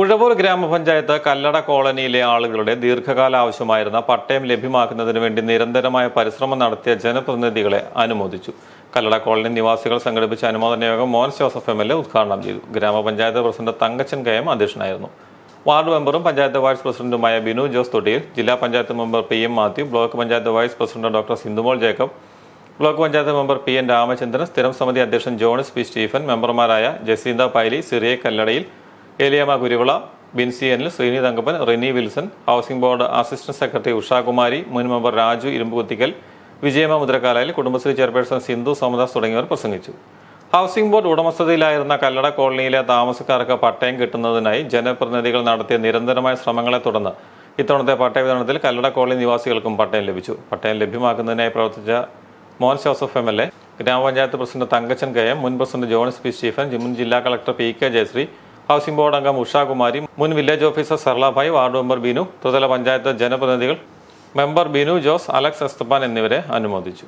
ഉഴവൂർ ഗ്രാമപഞ്ചായത്ത് കല്ലട കോളനിയിലെ ആളുകളുടെ ദീർഘകാല ആവശ്യമായിരുന്ന പട്ടയം ലഭ്യമാക്കുന്നതിന് വേണ്ടി നിരന്തരമായ പരിശ്രമം നടത്തിയ ജനപ്രതിനിധികളെ അനുമോദിച്ചു. കല്ലട കോളനി നിവാസികൾ സംഘടിപ്പിച്ച അനുമോദന യോഗം Mohan Joseph M L A ഉദ്ഘാടനം ചെയ്തു. ഗ്രാമപഞ്ചായത്ത് പ്രസിഡന്റ് തങ്കച്ചൻ കെ എം അധ്യക്ഷനായിരുന്നു. വാർഡ് മെമ്പറും പഞ്ചായത്ത് വൈസ് പ്രസിഡന്റുമായ ബിനു ജോസ് തൊട്ടിയിൽ ജില്ലാ panchayat member P M Mathew block panchayat vice president doctor Sindhumol Jacob block panchayat member P N Ramachandran സ്ഥിരം സമിതി അധ്യക്ഷൻ ജോണിസ് പി സ്റ്റീഫൻ മെമ്പർമാരായ Jacintha Paily Siriya Kalladayil Eliyamma Kuruvila Binsi Anil Sreeni Thankappan Rini Wilson housing board assistant secretary Ushakumari മുൻ member Raju Irumbukuthikkal Vijayamma Mudrakkalayil Kudumbashree chairperson Sindhu Somadas തുടങ്ങിയവർ പ്രസംഗിച്ചു. Housing board ഉടമസ്ഥതയിലായിരുന്ന Kallada കോളനിയിലെ താമസക്കാർക്ക് പട്ടയം കിട്ടുന്നതിനായി ജനപ്രതിനിധികൾ നടത്തിയ നിരന്തരമായ ശ്രമങ്ങളെ തുടർന്ന് ഇത്തവണത്തെ പട്ടയ വിതരണത്തിൽ കല്ലട കോളനി നിവാസികൾക്കും പട്ടയം ലഭിച്ചു. പട്ടയം ലഭ്യമാക്കുന്നതിനായി പ്രവർത്തിച്ച Mohan Joseph M L A ഗ്രാമപഞ്ചായത്ത് പ്രസിഡന്റ് തങ്കച്ചൻ കെ എം മുൻ പ്രസിഡന്റ് ജോണിസ് പി. സ്റ്റീഫൻ മുൻ ജില്ലാ collector P. K. Jayasree housing board അംഗം ഉഷാകുമാരി മുൻ village officer Saralabhai ward member Binu തുതല panchayat ജനപ്രതിനിധികൾ മെമ്പർ ബിനു ജോസ് അലക്സ് എസ്തപ്പാൻ എന്നിവരെ അനുമോദിച്ചു.